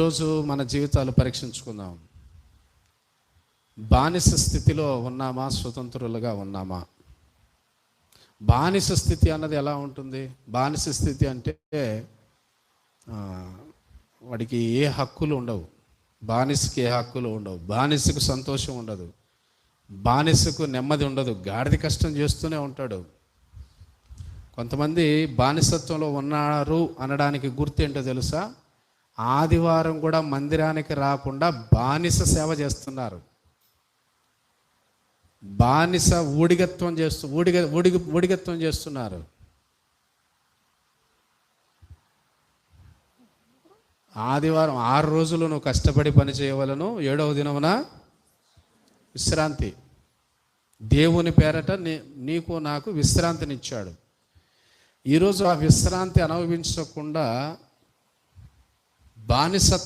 ఈరోజు మన జీవితాలు పరీక్షించుకుందాం. బానిస స్థితిలో ఉన్నామా? స్వతంత్రులుగా ఉన్నామా? బానిస స్థితి అన్నది ఎలా ఉంటుంది? బానిస స్థితి అంటే వాడికి ఏ హక్కులు ఉండవు. బానిసకి ఏ హక్కులు ఉండవు. బానిసకు సంతోషం ఉండదు. బానిసకు నెమ్మది ఉండదు. గాడిద కష్టం చేస్తూనే ఉంటాడు. కొంతమంది బానిసత్వంలో ఉన్నారు అనడానికి గుర్తు ఏంటో తెలుసా? ఆదివారం కూడా మందిరానికి రాకుండా బానిస సేవ చేస్తున్నారు. బానిస ఊడిగత్వం చేస్తూ ఊడిగ ఊడిగ ఊడిగత్వం చేస్తున్నారు. ఆదివారం ఆరు రోజులు నువ్వు కష్టపడి పని చేయవలను. ఏడవ దినమున విశ్రాంతి. దేవుని పేరట నీ నీకు నాకు విశ్రాంతినిచ్చాడు. ఈరోజు ఆ విశ్రాంతి అనుభవించకుండా బానిసత్వం